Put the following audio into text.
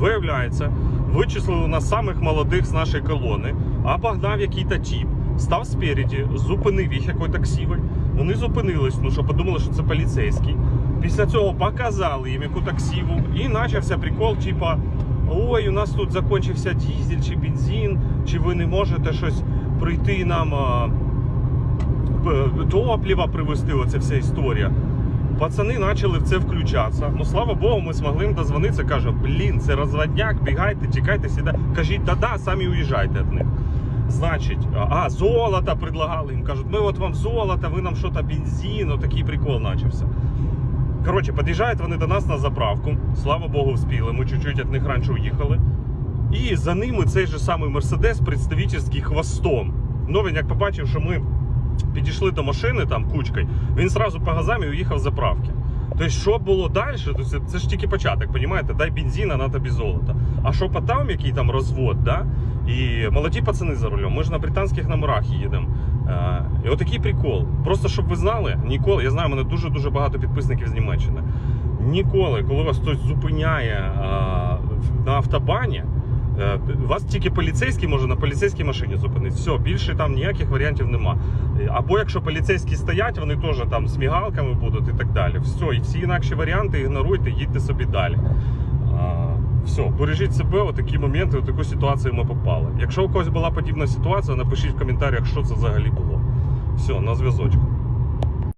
Виявляється, вичислили нас самих молодих з нашої колони, обогнав який-то тіп, став спереді, зупинив їх який таксівий. Вони зупинились, ну що подумали, що це поліцейський. Після цього показали їм яку таксіву і почався прикол, типа. Ой, у нас тут закінчився дізель чи бензин, чи ви не можете щось прийти нам а, топлива привезти, оця вся історія. Пацани почали в це включатися. Ну слава Богу, ми змогли їм дозвонитися. Каже, блін, це розводняк, бігайте, тікайте, сіда. Кажіть, да-да, самі уїжджайте від них. Значить, а, золото предлагали їм. Кажуть, ми от вам золото, ви нам що то бензин, такий прикол почався. Коротше, під'їжджають вони до нас на заправку. Слава Богу, вспіли. Ми чуть-чуть від них раніше уїхали. І за ними цей же самий Мерседес представительський хвостом. Ну він як побачив, що ми підійшли до машини там кучкою, він сразу по газам і уїхав з заправки. Тобто, що було далі, то це, це ж тільки початок, розумієте? Дай бензина, на тобі золото. А що по там, який там розвод, да? І молоді пацани за рулем. Ми ж на британських номерах їдемо. Е, і отакий прикол. Просто щоб ви знали, ніколи, я знаю, мене дуже-дуже багато підписників з Німеччини. Ніколи, коли вас хтось зупиняє е, на автобані, вас тільки поліцейський може на поліцейській машині зупинити. Все, більше там ніяких варіантів нема. Е, Або якщо поліцейські стоять, вони теж там з мігалками будуть і так далі. Все, і всі інакші варіанти ігноруйте, їдьте собі далі. Все, бережіть себе, отакі моменти, в таку ситуацію ми попали. Якщо у когось була подібна ситуація, напишіть в коментарях, що це взагалі було. Все, на зв'язочку.